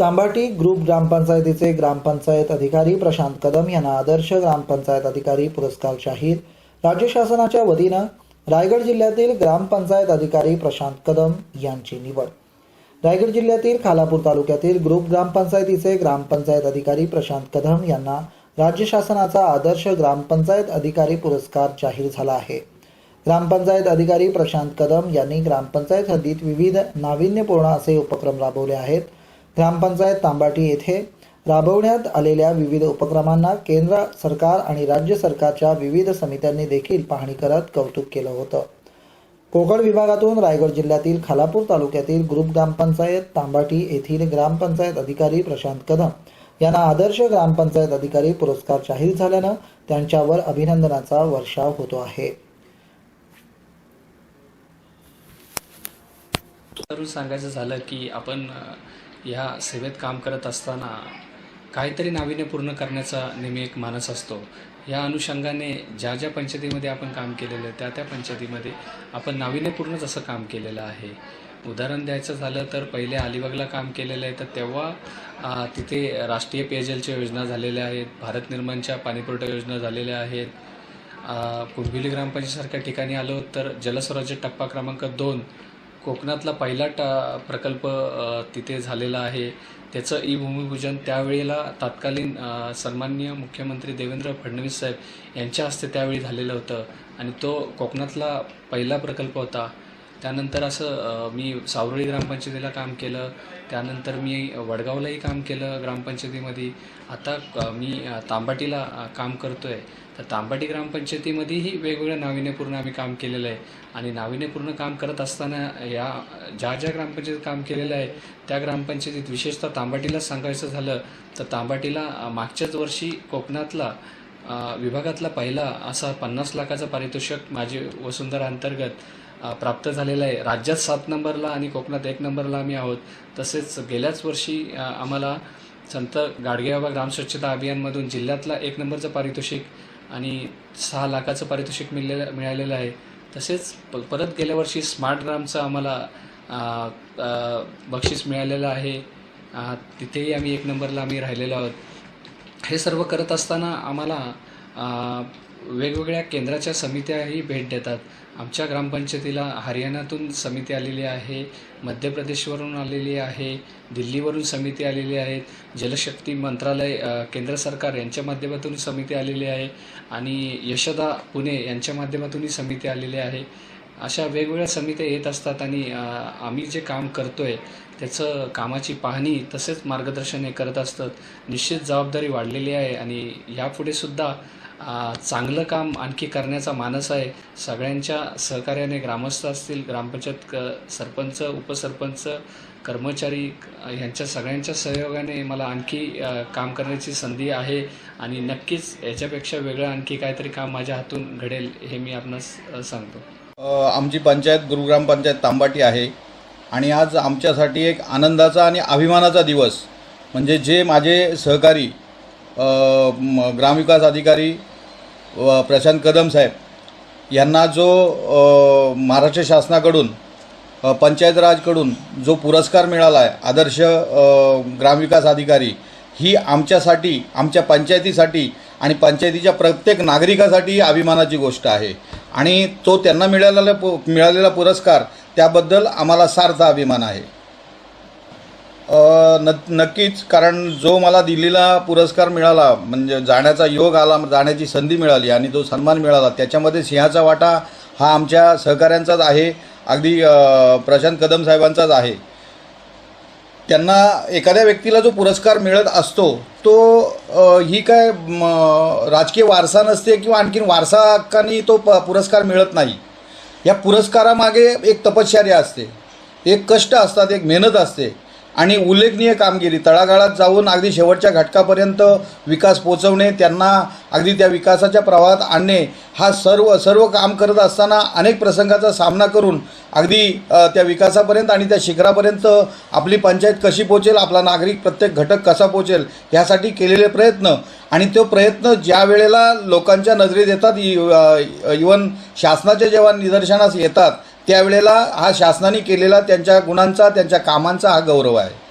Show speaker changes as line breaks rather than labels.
तांबाटी group ग्रामपंचायतीचे ग्रामपंचायत अधिकारी प्रशांत कदम यांना आदर्श ग्रामपंचायत अधिकारी पुरस्कार जाहीर. राज्य शासनाच्या वतीनं रायगड जिल्ह्यातील ग्रामपंचायत अधिकारी प्रशांत कदम यांची निवड. रायगड जिल्ह्यातील खालापूर तालुक्यातील ग्रुप ग्रामपंचायतीचे ग्रामपंचायत अधिकारी प्रशांत कदम यांना राज्य शासनाचा आदर्श ग्रामपंचायत अधिकारी पुरस्कार जाहीर झाला आहे. ग्रामपंचायत अधिकारी प्रशांत कदम यांनी ग्रामपंचायत हद्दीत विविध नाविन्यपूर्ण असे उपक्रम राबवले आहेत. ग्रामपंचायत तांबाटी येथे राबवण्यात आलेल्या विविध उपक्रमांना केंद्र सरकार आणि राज्य सरकारच्या विविध समित्यांनी देखील पाहणी करत कौतुक केलं होतं. कोकण विभागातून रायगड जिल्ह्यातील खालापूर तालुक्यातील ग्रुप ग्रामपंचायत तांबाटी येथील ग्रामपंचायत अधिकारी प्रशांत कदम यांना आदर्श ग्रामपंचायत अधिकारी पुरस्कार जाहीर झाल्यानं त्यांच्यावर अभिनंदनाचा वर्षाव होतो आहे.
सांगायचं झालं की आपण या सेवेत काम करत असताना काहीतरी नाविन्यपूर्ण करण्याचा नेहमी एक मानस असतो. या अनुषंगाने ज्या ज्या पंचायतीमध्ये आपण काम केलेलं आहे त्या त्या पंचायतीमध्ये आपण नाविन्यपूर्णच असं काम केलेलं आहे. उदाहरण द्यायचं झालं तर पहिले अलिबागला काम केलेलं आहे तर तेव्हा तिथे राष्ट्रीय पेयजलच्या योजना झालेल्या आहेत भारत निर्माणच्या पाणीपुरवठा योजना झालेल्या आहेत. अ, कुंभिली ग्रामपंचायतसारख्या ठिकाणी आलो तर जलस्वराज्य टप्पा क्रमांक दोन कोकणातला पहिला टा प्रकल्प तिथे झालेला आहे. त्याचं ई भूमिपूजन त्यावेळेला तत्कालीन सन्माननीय मुख्यमंत्री देवेंद्र फडणवीस साहेब यांच्या हस्ते त्यावेळी झालेलं होतं. आणि तो कोकणातला पहिला प्रकल्प होता. त्यानंतर असं मी सावरळी ग्रामपंचायतीला काम केलं. त्यानंतर मी वडगावलाही काम केलं ग्रामपंचायतीमध्ये. आता मी तांबाटीला काम करतो आहे तर तांबाटी ग्रामपंचायतीमध्येही वेगवेगळ्या नाविन्यपूर्ण आम्ही काम केलेलं आहे. आणि नाविन्यपूर्ण काम करत असताना या ज्या ज्या ग्रामपंचायतीत काम केलेलं आहे त्या ग्रामपंचायतीत विशेषतः तांबाटीला सांगायचं झालं तर तांबाटीला मागच्याच वर्षी कोकणातला विभागातला पहिला असा पन्नास लाखाचा पारितोषिक माझे वसुंधरा अंतर्गत प्राप्त झालेला आहे. राज्यात सात नंबरला आणि कोकणात एक नंबरला आम्ही आहोत. तसेच गेल्याच वर्षी आम्हाला संत गाडगेबाबा ग्रामस्वच्छता अभियानमधून जिल्ह्यातला एक नंबरचं पारितोषिक आणि सहा लाखाचं पारितोषिक मिळलेलं मिळालेलं आहे. तसेच प परत गेल्या वर्षी स्मार्ट ग्रामचं आम्हाला बक्षीस मिळालेलं आहे. तिथेही आम्ही एक नंबरला आम्ही राहिलेलो आहोत. हे सर्व करत असताना आम्हाला वेगवेगळ्या केंद्राच्या समित्याही भेट देतात. आमच्या ग्रामपंचायतीला हरियाणातून समिती आलेली आहे मध्य प्रदेशवरून आलेली आहे दिल्लीवरून समिती आलेली आहेत जलशक्ती मंत्रालय केंद्र सरकार यांच्या माध्यमातून समिती आलेली आहे आणि यशदा पुणे यांच्या माध्यमातूनही समिती आलेली आहे. अशा वेगवेगळ्या समित्या येत असतात आणि आम्ही जे काम करतो आहे त्याचं कामाची पाहणी तसेच मार्गदर्शन हे करत असतात. निश्चित जबाबदारी वाढलेली आहे आणि यापुढे सुद्धा चांगलं काम आणखी करण्याचा मानस आहे. सगळ्यांच्या सहकार्याने ग्रामस्थ असतील ग्रामपंचायत क सरपंच उपसरपंच कर्मचारी ह्यांच्या यांच्या सगळ्यांच्या सहयोगाने मला आणखी काम करण्याची संधी आहे आणि नक्कीच याच्यापेक्षा वेगळं आणखी काहीतरी काम माझ्या हातून घडेल हे मी आपणास सांगतो.
आमची पंचायत गुरुग्राम पंचायत तांबाटी आहे आणि आज आमच्यासाठी एक आनंदाचा आणि अभिमानाचा दिवस. म्हणजे जे माझे सहकारी ग्रामविकास अधिकारी व प्रशांत कदम साहेब यांना जो महाराष्ट्र शासनाकडून पंचायत राजकडून जो पुरस्कार मिळाला आहे आदर्श ग्रामविकास अधिकारी ही आमच्यासाठी आमच्या पंचायतीसाठी आणि पंचायतीच्या प्रत्येक नागरिकासाठी अभिमानाची गोष्ट आहे. आणि तो त्यांना मिळालेला पु मिळालेला पुरस्कार त्याबद्दल आम्हाला सार्थ अभिमान आहे. न नक्कीच कारण जो मला दिल्लीला पुरस्कार मिळाला म्हणजे जाण्याचा योग आला जाण्याची संधी मिळाली आणि जो सन्मान मिळाला त्याच्यामध्ये सिंहाचा वाटा हा आमच्या सहकाऱ्यांचाच आहे. अगदी प्रशांत कदम साहेबांचाच आहे. त्यांना एखाद्या व्यक्तीला जो पुरस्कार मिळत असतो तो ही काय म, राजकीय वारसा नसते किंवा आणखीन वारसा तो प पुरस्कार मिळत नाही. या पुरस्कारामागे एक तपश्चर्या असते एक कष्ट असतात एक मेहनत असते. आणि उल्लेखनीय कामगिरी तळागाळात जाऊन अगदी शेवटच्या घटकापर्यंत विकास पोचवणे त्यांना अगदी त्या विकासाच्या प्रवाहात आणणे हा सर्व सर्व काम करत असताना अनेक प्रसंगाचा सामना करून अगदी त्या विकासापर्यंत आणि त्या शिखरापर्यंत आपली पंचायत कशी पोचेल आपला नागरिक प्रत्येक घटक कसा पोचेल ह्यासाठी केलेले प्रयत्न. आणि तो प्रयत्न ज्या वेळेला लोकांच्या नजरेत येतात इवन शासनाच्या जेव्हा निदर्शनास येतात त्यावेळेला हा शासनाने केलेला त्यांच्या गुणांचा त्यांच्या कामांचा हा गौरव आहे.